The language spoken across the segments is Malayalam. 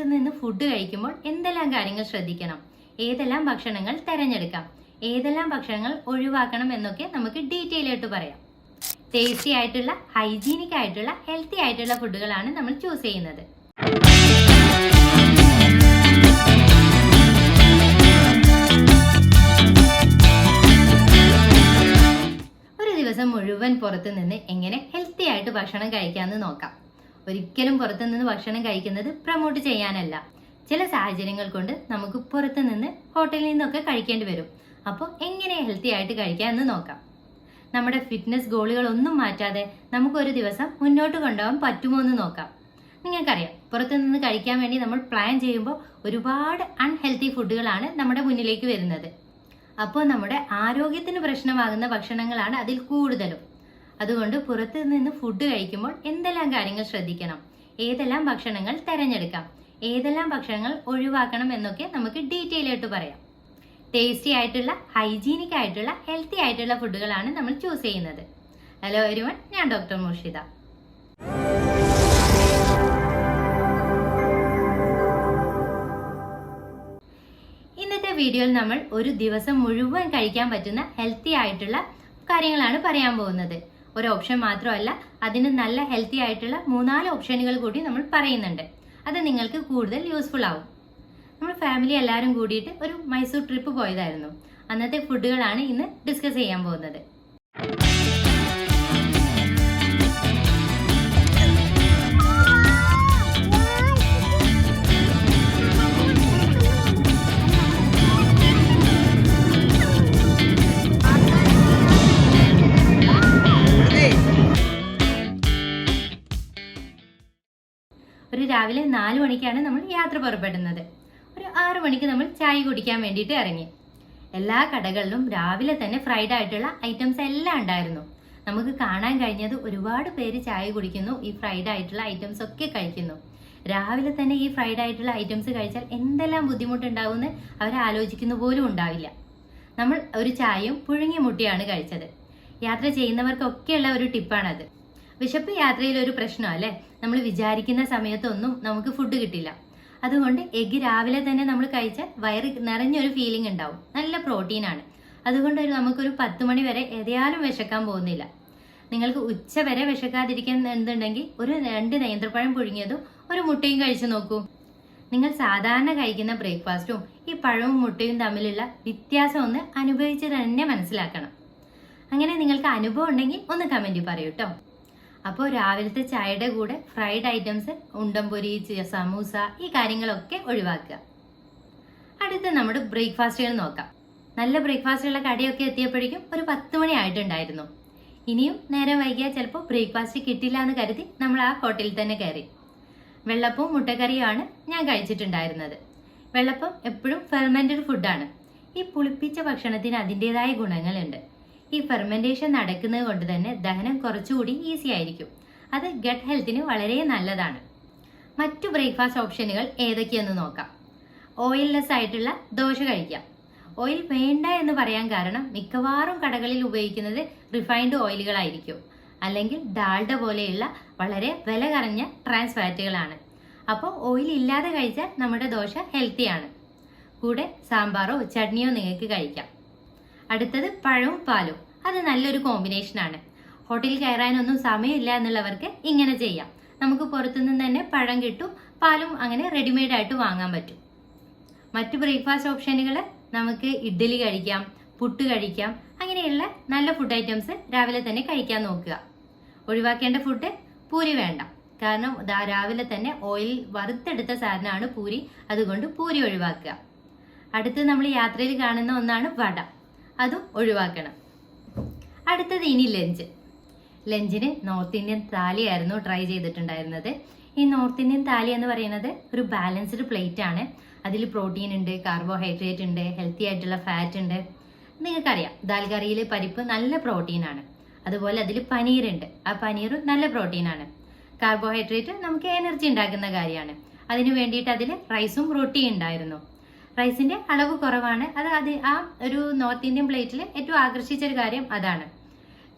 പുറത്ത് നിന്ന് ഫുഡ് കഴിക്കുമ്പോൾ എന്തെല്ലാം കാര്യങ്ങൾ ശ്രദ്ധിക്കണം? ഏതെല്ലാം ഭക്ഷണങ്ങൾ തിരഞ്ഞെടുക്കാം? ഏതെല്ലാം ഭക്ഷണങ്ങൾ ഒഴിവാക്കണം എന്നൊക്കെ നമുക്ക് ഡീറ്റെയിൽ ആയിട്ട് പറയാം. ടേസ്റ്റി ആയിട്ടുള്ള ഹൈജീനിക് ആയിട്ടുള്ള ഹെൽത്തി ആയിട്ടുള്ള ഫുഡുകളാണ് നമ്മൾ ചൂസ് ചെയ്യുന്നത്. ഒരു ദിവസം മുഴുവൻ പുറത്തു നിന്ന് എങ്ങനെ ഹെൽത്തി ആയിട്ട് ഭക്ഷണം കഴിക്കാമെന്ന് നോക്കാം. ഒരിക്കലും പുറത്തു നിന്ന് ഭക്ഷണം കഴിക്കുന്നത് പ്രൊമോട്ട് ചെയ്യാനല്ല. ചില സാഹചര്യങ്ങൾ കൊണ്ട് നമുക്ക് പുറത്തു നിന്ന് ഹോട്ടലിൽ നിന്നൊക്കെ കഴിക്കേണ്ടി വരും. അപ്പോൾ എങ്ങനെ ഹെൽത്തി ആയിട്ട് കഴിക്കാം എന്ന് നോക്കാം. നമ്മുടെ ഫിറ്റ്നസ് ഗോളുകളൊന്നും മാറ്റാതെ നമുക്കൊരു ദിവസം മുന്നോട്ട് കൊണ്ടുപോകാൻ പറ്റുമോ എന്ന് നോക്കാം. നിങ്ങൾക്കറിയാം പുറത്തു നിന്ന് കഴിക്കാൻ വേണ്ടി നമ്മൾ പ്ലാൻ ചെയ്യുമ്പോൾ ഒരുപാട് അൺഹെൽത്തി ഫുഡുകളാണ് നമ്മുടെ മുന്നിലേക്ക് വരുന്നത്. അപ്പോൾ നമ്മുടെ ആരോഗ്യത്തിന് പ്രശ്നമാകുന്ന ഭക്ഷണങ്ങളാണ് അതിൽ കൂടുതലും. അതുകൊണ്ട് പുറത്തു നിന്ന് ഫുഡ് കഴിക്കുമ്പോൾ എന്തെല്ലാം കാര്യങ്ങൾ ശ്രദ്ധിക്കണം? ഏതെല്ലാം ഭക്ഷണങ്ങൾ തിരഞ്ഞെടുക്കാം? ഏതെല്ലാം ഭക്ഷണങ്ങൾ ഒഴിവാക്കണം എന്നൊക്കെ നമുക്ക് ഡീറ്റെയിൽ ആയിട്ട് പറയാം. ടേസ്റ്റി ആയിട്ടുള്ള ഹൈജീനിക് ആയിട്ടുള്ള ഹെൽത്തി ആയിട്ടുള്ള ഫുഡുകളാണ് നമ്മൾ ചൂസ് ചെയ്യുന്നത്. ഹലോ എരിവൺ ഞാൻ ഡോക്ടർ മുർഷിദ. ഇന്നത്തെ വീഡിയോയിൽ നമ്മൾ ഒരു ദിവസം മുഴുവൻ കഴിക്കാൻ പറ്റുന്ന ഹെൽത്തി ആയിട്ടുള്ള കാര്യങ്ങളാണ് പറയാൻ പോകുന്നത്. ഒരു ഓപ്ഷൻ മാത്രമല്ല അതിന് നല്ല ഹെൽത്തി ആയിട്ടുള്ള മൂന്നാൽ ഓപ്ഷനുകൾ കൂടി നമ്മൾ പറയുന്നുണ്ട്. അത് നിങ്ങൾക്ക് കൂടുതൽ യൂസ്ഫുൾ ആവും. നമ്മൾ ഫാമിലി എല്ലാവരും കൂടിയിട്ട് ഒരു മൈസൂർ ട്രിപ്പ് പോയതായിരുന്നു. അന്നത്തെ ഫുഡുകളാണ് ഇന്ന് ഡിസ്കസ് ചെയ്യാൻ പോകുന്നത്. നാല് മണിക്കാണ് നമ്മൾ യാത്ര പുറപ്പെടുന്നത്. ഒരു ആറ് മണിക്ക് നമ്മൾ ചായ കുടിക്കാൻ വേണ്ടിയിട്ട് ഇറങ്ങി. എല്ലാ കടകളിലും രാവിലെ തന്നെ ഫ്രൈഡ് ആയിട്ടുള്ള ഐറ്റംസ് എല്ലാം ഉണ്ടായിരുന്നു. നമുക്ക് കാണാൻ കഴിഞ്ഞത് ഒരുപാട് പേര് ചായ കുടിക്കുന്നു ഈ ഫ്രൈഡ് ആയിട്ടുള്ള ഐറ്റംസ് ഒക്കെ കഴിക്കുന്നു. രാവിലെ തന്നെ ഈ ഫ്രൈഡ് ആയിട്ടുള്ള ഐറ്റംസ് കഴിച്ചാൽ എന്തെല്ലാം ബുദ്ധിമുട്ടുണ്ടാവുമെന്ന് അവർ ആലോചിക്കുന്ന പോലും ഉണ്ടാവില്ല. നമ്മൾ ഒരു ചായയും പുഴുങ്ങിയ മുട്ടിയാണ് കഴിച്ചത്. യാത്ര ചെയ്യുന്നവർക്കൊക്കെയുള്ള ഒരു ടിപ്പാണത് വിശപ്പ് യാത്രയിൽ ഒരു പ്രശ്നമല്ലേ നമ്മൾ വിചാരിക്കുന്ന സമയത്തൊന്നും നമുക്ക് ഫുഡ് കിട്ടില്ല. അതുകൊണ്ട് എഗ്ഗ് രാവിലെ തന്നെ നമ്മൾ കഴിച്ചാൽ വയറ് നിറഞ്ഞൊരു ഫീലിംഗ് ഉണ്ടാവും. നല്ല പ്രോട്ടീനാണ് അതുകൊണ്ട് ഒരു നമുക്കൊരു പത്ത് മണി വരെ ഏതായാലും വിശക്കാൻ പോകുന്നില്ല. നിങ്ങൾക്ക് ഉച്ച വരെ വിശക്കാതിരിക്കാൻ എന്തുണ്ടെങ്കിൽ ഒരു രണ്ട് നേന്ത്രപ്പഴം പുഴുങ്ങിയതും ഒരു മുട്ടയും കഴിച്ചു നോക്കൂ. നിങ്ങൾ സാധാരണ കഴിക്കുന്ന ബ്രേക്ക്ഫാസ്റ്റും ഈ പഴവും മുട്ടയും തമ്മിലുള്ള വ്യത്യാസം ഒന്ന് അനുഭവിച്ച് തന്നെ മനസ്സിലാക്കണം. അങ്ങനെ നിങ്ങൾക്ക് അനുഭവം ഉണ്ടെങ്കിൽ ഒന്ന് കമന്റ് പറയൂ കേട്ടോ അപ്പോൾ രാവിലത്തെ ചായയുടെ കൂടെ ഫ്രൈഡ് ഐറ്റംസ് ഉണ്ടംപൊരി സമൂസ ഈ കാര്യങ്ങളൊക്കെ ഒഴിവാക്കുക. അടുത്ത നമ്മുടെ ബ്രേക്ക്ഫാസ്റ്റുകൾ നോക്കാം. നല്ല ബ്രേക്ക്ഫാസ്റ്റുള്ള കടയൊക്കെ എത്തിയപ്പോഴേക്കും ഒരു പത്ത് മണി ആയിട്ടുണ്ടായിരുന്നു. ഇനിയും നേരം വൈകിയാൽ ചിലപ്പോൾ ബ്രേക്ക്ഫാസ്റ്റ് കിട്ടില്ല എന്ന് കരുതി നമ്മൾ ആ ഹോട്ടലിൽ തന്നെ കയറി. വെള്ളപ്പവും മുട്ടക്കറിയുമാണ് ഞാൻ കഴിച്ചിട്ടുണ്ടായിരുന്നത്. വെള്ളപ്പം എപ്പോഴും ഫെർമെന്റഡ് ഫുഡാണ് ഈ പുളിപ്പിച്ച ഭക്ഷണത്തിന് അതിന്റെതായ ഗുണങ്ങളുണ്ട്. ഈ ഫെർമെന്റേഷൻ നടക്കുന്നത് കൊണ്ട് തന്നെ ദഹനം കുറച്ചുകൂടി ഈസി ആയിരിക്കും. അത് ഗട്ട് ഹെൽത്തിന് വളരെ നല്ലതാണ്. മറ്റു ബ്രേക്ക്ഫാസ്റ്റ് ഓപ്ഷനുകൾ ഏതൊക്കെയെന്ന് നോക്കാം. ഓയിൽലെസ് ആയിട്ടുള്ള ദോശ കഴിക്കാം. ഓയിൽ വേണ്ട എന്ന് പറയാൻ കാരണം മിക്കവാറും കടകളിൽ ഉപയോഗിക്കുന്നത് റിഫൈൻഡ് ഓയിലുകളായിരിക്കും അല്ലെങ്കിൽ ഡാൾഡ പോലെയുള്ള വളരെ വില കറഞ്ഞ ട്രാൻസ് ഫാറ്റുകളാണ് അപ്പോൾ ഓയിൽ ഇല്ലാതെ കഴിച്ചാൽ നമ്മുടെ ദോശ ഹെൽത്തിയാണ് കൂടെ സാമ്പാറോ ചട്നിയോ നിങ്ങൾക്ക് കഴിക്കാം. അടുത്തത് പഴവും പാലും. അത് നല്ലൊരു കോമ്പിനേഷൻ ആണ്. ഹോട്ടലിൽ കയറാനൊന്നും സമയമില്ല എന്നുള്ളവർക്ക് ഇങ്ങനെ ചെയ്യാം. നമുക്ക് പുറത്തുനിന്ന് തന്നെ പഴം കിട്ടും പാലും അങ്ങനെ റെഡിമെയ്ഡ് ആയിട്ട് വാങ്ങാൻ പറ്റും. മറ്റ് ബ്രേക്ക്ഫാസ്റ്റ് ഓപ്ഷനുകൾ നമുക്ക് ഇഡ്ഡലി കഴിക്കാം പുട്ട് കഴിക്കാം അങ്ങനെയുള്ള നല്ല ഫുഡ് ഐറ്റംസ് രാവിലെ തന്നെ കഴിക്കാൻ നോക്കുക. ഒഴിവാക്കേണ്ട ഫുഡ് പൂരി വേണ്ട. കാരണം രാവിലെ തന്നെ ഓയിൽ വറുത്തെടുത്ത സാധനമാണ് പൂരി അതുകൊണ്ട് പൂരി ഒഴിവാക്കുക. അടുത്ത് നമ്മൾ യാത്രയിൽ കാണുന്ന ഒന്നാണ് വട. അതും ഒഴിവാക്കണം. അടുത്തത് ഇനി ലഞ്ച്. ലഞ്ചിന് നോർത്ത് ഇന്ത്യൻ താലിയായിരുന്നു ട്രൈ ചെയ്തിട്ടുണ്ടായിരുന്നത്. ഈ നോർത്ത് ഇന്ത്യൻ താലി എന്ന് പറയുന്നത് ഒരു ബാലൻസ്ഡ് പ്ലേറ്റ് ആണ്. അതിൽ പ്രോട്ടീൻ ഉണ്ട് കാർബോഹൈഡ്രേറ്റ് ഉണ്ട് ഹെൽത്തി ആയിട്ടുള്ള ഫാറ്റ് ഉണ്ട്. നിങ്ങൾക്കറിയാം ദാൽ കറിയിലെ പരിപ്പ് നല്ല പ്രോട്ടീൻ ആണ്. അതുപോലെ അതിൽ പനീറുണ്ട് ആ പനീറും നല്ല പ്രോട്ടീൻ ആണ്. കാർബോഹൈഡ്രേറ്റ് നമുക്ക് എനർജി ഉണ്ടാക്കുന്ന കാര്യമാണ്. അതിനു വേണ്ടിയിട്ട് അതിൽ റൈസും റൊട്ടിയും ഉണ്ടായിരുന്നു. റൈസിന്റെ അളവ് കുറവാണ്. അത് അത് ആ ഒരു നോർത്ത് ഇന്ത്യൻ പ്ലേറ്റിൽ ഏറ്റവും ആകർഷിച്ച ഒരു കാര്യം അതാണ്.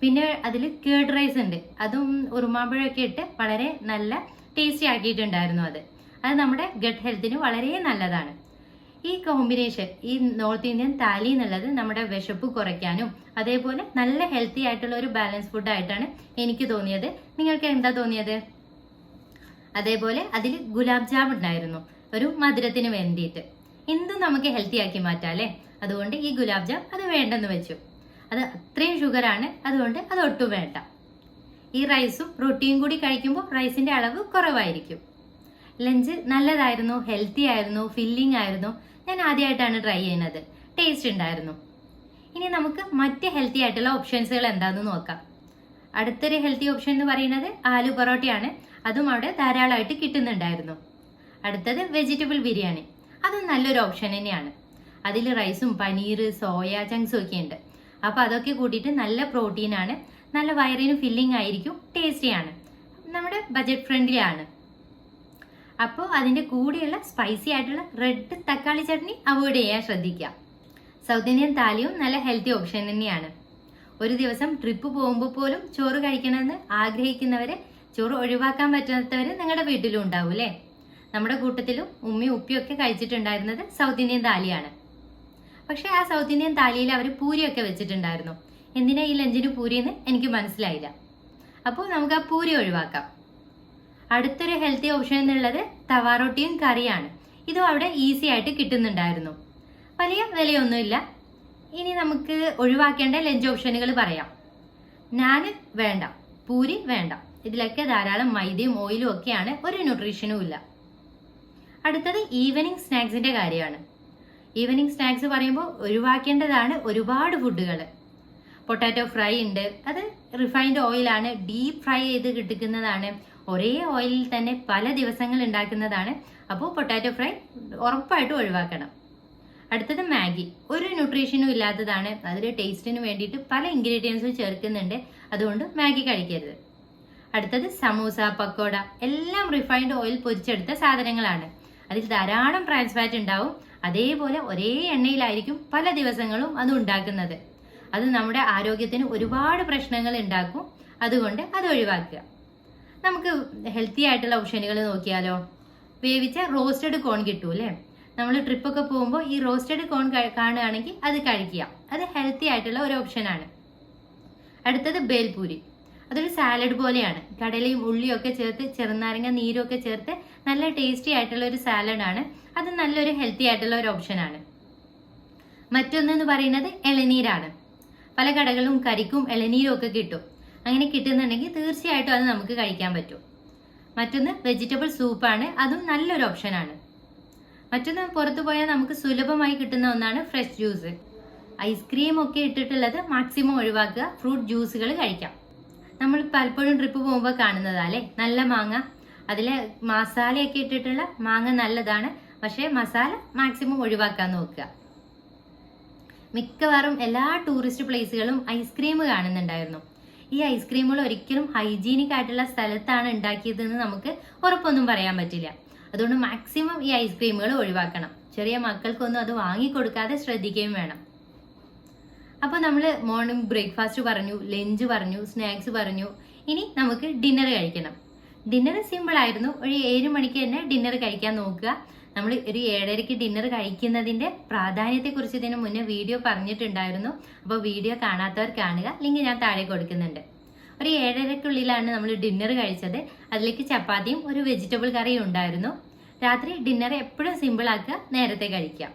പിന്നെ അതിൽ കേർഡ് റൈസ് ഉണ്ട്. അതും ഉറുമാമ്പഴമൊക്കെ ഇട്ട് വളരെ നല്ല ടേസ്റ്റി ആക്കിയിട്ടുണ്ടായിരുന്നു അത്. അത് നമ്മുടെ ഗട്ട് ഹെൽത്തിന് വളരെ നല്ലതാണ്. ഈ കോമ്പിനേഷൻ ഈ നോർത്ത് ഇന്ത്യൻ താലി എന്നുള്ളത് നമ്മുടെ വിശപ്പ് കുറയ്ക്കാനും അതേപോലെ നല്ല ഹെൽത്തി ആയിട്ടുള്ള ഒരു ബാലൻസ് ഫുഡ് ആയിട്ടാണ് എനിക്ക് തോന്നിയത്. നിങ്ങൾക്ക് എന്താ തോന്നിയത്? അതേപോലെ അതിൽ ഗുലാബ് ജാം ഉണ്ടായിരുന്നു ഒരു മധുരത്തിന് വേണ്ടിയിട്ട്. എന്തും നമുക്ക് ഹെൽത്തി ആക്കി മാറ്റാം അല്ലേ? അതുകൊണ്ട് ഈ ഗുലാബ് ജാം അത് വേണ്ടെന്ന് വെച്ചു. അത് അത്രയും ഷുഗറാണ് അതുകൊണ്ട് അത് ഒട്ടും വേണ്ട. ഈ റൈസും റൊട്ടിയും കൂടി കഴിക്കുമ്പോൾ റൈസിന്റെ അളവ് കുറവായിരിക്കും. ലഞ്ച് നല്ലതായിരുന്നു ഹെൽത്തി ആയിരുന്നു ഫില്ലിംഗ് ആയിരുന്നു. ഞാൻ ആദ്യമായിട്ടാണ് ട്രൈ ചെയ്യുന്നത്. ടേസ്റ്റ് ഉണ്ടായിരുന്നു. ഇനി നമുക്ക് മറ്റ് ഹെൽത്തി ആയിട്ടുള്ള ഓപ്ഷൻസുകൾ എന്താണെന്ന് നോക്കാം. അടുത്തൊരു ഹെൽത്തി ഓപ്ഷൻ എന്ന് പറയുന്നത് ആലു പൊറോട്ടയാണ്. അതും അവിടെ ധാരാളമായിട്ട് കിട്ടുന്നുണ്ടായിരുന്നു. അടുത്തത് വെജിറ്റബിൾ ബിരിയാണി. അതും നല്ലൊരു ഓപ്ഷൻ തന്നെയാണ്. അതിൽ റൈസും പനീർ സോയ ചങ്ക്സും ഒക്കെ ഉണ്ട്. അപ്പോൾ അതൊക്കെ കൂട്ടിയിട്ട് നല്ല പ്രോട്ടീനാണ് നല്ല വയറിന് ഫില്ലിംഗ് ആയിരിക്കും ടേസ്റ്റിയാണ് നമ്മുടെ ബജറ്റ് ഫ്രണ്ട്ലി ആണ്. അപ്പോൾ അതിന്റെ കൂടെയുള്ള സ്പൈസി ആയിട്ടുള്ള റെഡ് തക്കാളി ചട്നി അവോയ്ഡ് ചെയ്യാൻ ശ്രദ്ധിക്കുക. സൗത്ത് ഇന്ത്യൻ താലിയും നല്ല ഹെൽത്തി ഓപ്ഷൻ തന്നെയാണ്. ഒരു ദിവസം ട്രിപ്പ് പോകുമ്പോൾ പോലും ചോറ് കഴിക്കണമെന്ന് ആഗ്രഹിക്കുന്നവരെ ചോറ് ഒഴിവാക്കാൻ പറ്റാത്തവർ നിങ്ങളുടെ വീട്ടിലും ഉണ്ടാവും അല്ലേ? നമ്മുടെ കൂട്ടത്തിലും ഉമ്മയും ഉപ്പിയും ഒക്കെ കഴിച്ചിട്ടുണ്ടായിരുന്നത് സൗത്ത് ഇന്ത്യൻ താലിയാണ്. പക്ഷെ ആ സൗത്ത് ഇന്ത്യൻ താലിയിൽ അവർ പൂരിയൊക്കെ വെച്ചിട്ടുണ്ടായിരുന്നു. എന്തിനാ ഈ ലഞ്ചിന് പൂരി എന്ന് എനിക്ക് മനസ്സിലായില്ല. അപ്പോൾ നമുക്ക് ആ പൂരി ഒഴിവാക്കാം. അടുത്തൊരു ഹെൽത്തി ഓപ്ഷൻ എന്നുള്ളത് തവാറൊട്ടിയും കറിയാണ്. ഇതും അവിടെ ഈസി ആയിട്ട് കിട്ടുന്നുണ്ടായിരുന്നു. വലിയ വിലയൊന്നുമില്ല. ഇനി നമുക്ക് ഒഴിവാക്കേണ്ട ലഞ്ച് ഓപ്ഷനുകൾ പറയാം. നാന് വേണ്ട പൂരി വേണ്ട. ഇതിലൊക്കെ ധാരാളം മൈദയും ഓയിലും ഒക്കെയാണ് ഒരു ന്യൂട്രീഷനും ഇല്ല. അടുത്തത് ഈവനിങ് സ്നാക്സിന്റെ കാര്യമാണ്. ഈവനിങ് സ്നാക്സ് പറയുമ്പോൾ ഒഴിവാക്കേണ്ടതാണ് ഒരുപാട് ഫുഡുകൾ പൊട്ടാറ്റോ ഫ്രൈ ഉണ്ട്. അത് റിഫൈൻഡ് ഓയിലാണ് ഡീപ്പ് ഫ്രൈ ചെയ്ത് കിട്ടുന്നതാണ് ഒരേ ഓയിലിൽ തന്നെ പല ദിവസങ്ങൾ ഉണ്ടാക്കുന്നതാണ്. അപ്പോൾ പൊട്ടാറ്റോ ഫ്രൈ ഉറപ്പായിട്ടും ഒഴിവാക്കണം. അടുത്തത് മാഗി. ഒരു ന്യൂട്രീഷനും ഇല്ലാത്തതാണ്. അതിൽ ടേസ്റ്റിന് വേണ്ടിയിട്ട് പല ഇൻഗ്രീഡിയൻസും ചേർക്കുന്നുണ്ട്. അതുകൊണ്ട് മാഗി കഴിക്കരുത്. അടുത്തത് സമൂസ പക്കോട. എല്ലാം റിഫൈൻഡ് ഓയിൽ പൊരിച്ചെടുത്ത സാധനങ്ങളാണ്. അതിൽ ധാരാളം ട്രാൻസ് ഫാറ്റ് ഉണ്ടാവും. അതേപോലെ ഒരേ എണ്ണയിലായിരിക്കും പല ദിവസങ്ങളും അത് ഉണ്ടാക്കുന്നത്. അത് നമ്മുടെ ആരോഗ്യത്തിന് ഒരുപാട് പ്രശ്നങ്ങൾ ഉണ്ടാക്കും. അതുകൊണ്ട് അത് ഒഴിവാക്കുക. നമുക്ക് ഹെൽത്തി ആയിട്ടുള്ള ഓപ്ഷനുകൾ നോക്കിയാലോ? വേവിച്ച റോസ്റ്റഡ് കോൺ കിട്ടൂ അല്ലേ? നമ്മൾ ട്രിപ്പൊക്കെ പോകുമ്പോൾ ഈ റോസ്റ്റഡ് കോൺ കാണുകയാണെങ്കിൽ അത് കഴിക്കുക. അത് ഹെൽത്തി ആയിട്ടുള്ള ഒരു ഓപ്ഷനാണ് അടുത്തത് ബേൽപൂരി. അതൊരു സാലഡ് പോലെയാണ്. കടലയും ഉള്ളിയും ഒക്കെ ചേർത്ത് ചെറുനാരങ്ങ നീരും ഒക്കെ ചേർത്ത് നല്ല ടേസ്റ്റി ആയിട്ടുള്ള ഒരു സാലഡാണ് അത് നല്ലൊരു ഹെൽത്തി ആയിട്ടുള്ള ഒരു ഓപ്ഷനാണ് മറ്റൊന്നെന്ന് പറയുന്നത് ഇളനീരാണ്. പല കടകളും കരിക്കും ഇളനീരും ഒക്കെ കിട്ടും. അങ്ങനെ കിട്ടുന്നുണ്ടെങ്കിൽ തീർച്ചയായിട്ടും അത് നമുക്ക് കഴിക്കാൻ പറ്റും. മറ്റൊന്ന് വെജിറ്റബിൾ സൂപ്പാണ് അതും നല്ലൊരു ഓപ്ഷനാണ് മറ്റൊന്ന് പുറത്തു പോയാൽ നമുക്ക് സുലഭമായി കിട്ടുന്ന ഒന്നാണ് ഫ്രഷ് ജ്യൂസ് ഐസ്ക്രീം ഒക്കെ ഇട്ടിട്ടുള്ളത് മാക്സിമം ഒഴിവാക്കുക. ഫ്രൂട്ട് ജ്യൂസുകൾ കഴിക്കാം. നമ്മൾ പലപ്പോഴും ട്രിപ്പ് പോകുമ്പോൾ കാണുന്നതല്ലേ നല്ല മാങ്ങ. അതിൽ മസാലയൊക്കെ ഇട്ടിട്ടുള്ള മാങ്ങ നല്ലതാണ്. പക്ഷേ മസാല മാക്സിമം ഒഴിവാക്കാൻ നോക്കുക. മിക്കവാറും എല്ലാ ടൂറിസ്റ്റ് പ്ലേസുകളും ഐസ്ക്രീം കാണുന്നുണ്ടായിരുന്നു. ഈ ഐസ്ക്രീമുകൾ ഒരിക്കലും ഹൈജീനിക് ആയിട്ടുള്ള സ്ഥലത്താണ് ഉണ്ടാക്കിയതെന്ന് നമുക്ക് ഉറപ്പൊന്നും പറയാൻ പറ്റില്ല. അതുകൊണ്ട് മാക്സിമം ഈ ഐസ്ക്രീമുകൾ ഒഴിവാക്കണം. ചെറിയ മക്കൾക്കൊന്നും അത് വാങ്ങിക്കൊടുക്കാതെ ശ്രദ്ധിക്കുകയും വേണം. അപ്പോൾ നമ്മൾ മോർണിംഗ് ബ്രേക്ക്ഫാസ്റ്റ് പറഞ്ഞു ലഞ്ച് പറഞ്ഞു സ്നാക്സ് പറഞ്ഞു. ഇനി നമുക്ക് ഡിന്നർ കഴിക്കണം. ഡിന്നർ സിമ്പിൾ ആയിരുന്നു. ഒരു ഏഴ് മണിക്ക് തന്നെ ഡിന്നർ കഴിക്കാൻ നോക്കുക. നമ്മൾ ഒരു ഏഴരയ്ക്ക് ഡിന്നർ കഴിക്കുന്നതിന്റെ പ്രാധാന്യത്തെക്കുറിച്ച് ഇതിന് മുന്നേ വീഡിയോ പറഞ്ഞിട്ടുണ്ടായിരുന്നു. അപ്പോൾ വീഡിയോ കാണാത്തവർ കാണുക. ലിങ്ക് ഞാൻ താഴെ കൊടുക്കുന്നുണ്ട്. ഒരു ഏഴരക്കുള്ളിലാണ് നമ്മൾ ഡിന്നർ കഴിച്ചത്. അതിലേക്ക് ചപ്പാത്തിയും ഒരു വെജിറ്റബിൾ കറിയും ഉണ്ടായിരുന്നു. രാത്രി ഡിന്നർ എപ്പോഴും സിമ്പിൾ ആക്കുക നേരത്തെ കഴിക്കുക.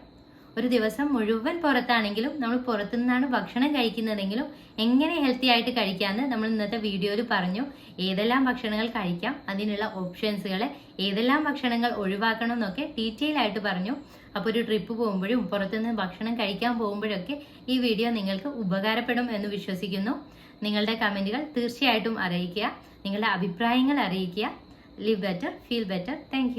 ഒരു ദിവസം മുഴുവൻ പുറത്താണെങ്കിലും നമ്മൾ പുറത്തുനിന്നാണ് ഭക്ഷണം കഴിക്കുന്നതെങ്കിലും എങ്ങനെ ഹെൽത്തി ആയിട്ട് കഴിക്കാമെന്ന് നമ്മൾ ഇന്നത്തെ വീഡിയോയിൽ പറഞ്ഞു. ഏതെല്ലാം ഭക്ഷണങ്ങൾ കഴിക്കാം അതിനുള്ള ഓപ്ഷൻസുകൾ ഏതെല്ലാം ഭക്ഷണങ്ങൾ ഒഴിവാക്കണം എന്നൊക്കെ ഡീറ്റെയിൽ ആയിട്ട് പറഞ്ഞു. അപ്പോൾ ഒരു ട്രിപ്പ് പോകുമ്പോഴും പുറത്തുനിന്ന് ഭക്ഷണം കഴിക്കാൻ പോകുമ്പോഴൊക്കെ ഈ വീഡിയോ നിങ്ങൾക്ക് ഉപകാരപ്പെടും എന്ന് വിശ്വസിക്കുന്നു. നിങ്ങളുടെ കമന്റുകൾ തീർച്ചയായിട്ടും അറിയിക്കുക. നിങ്ങളുടെ അഭിപ്രായങ്ങൾ അറിയിക്കുക. Live better feel better thank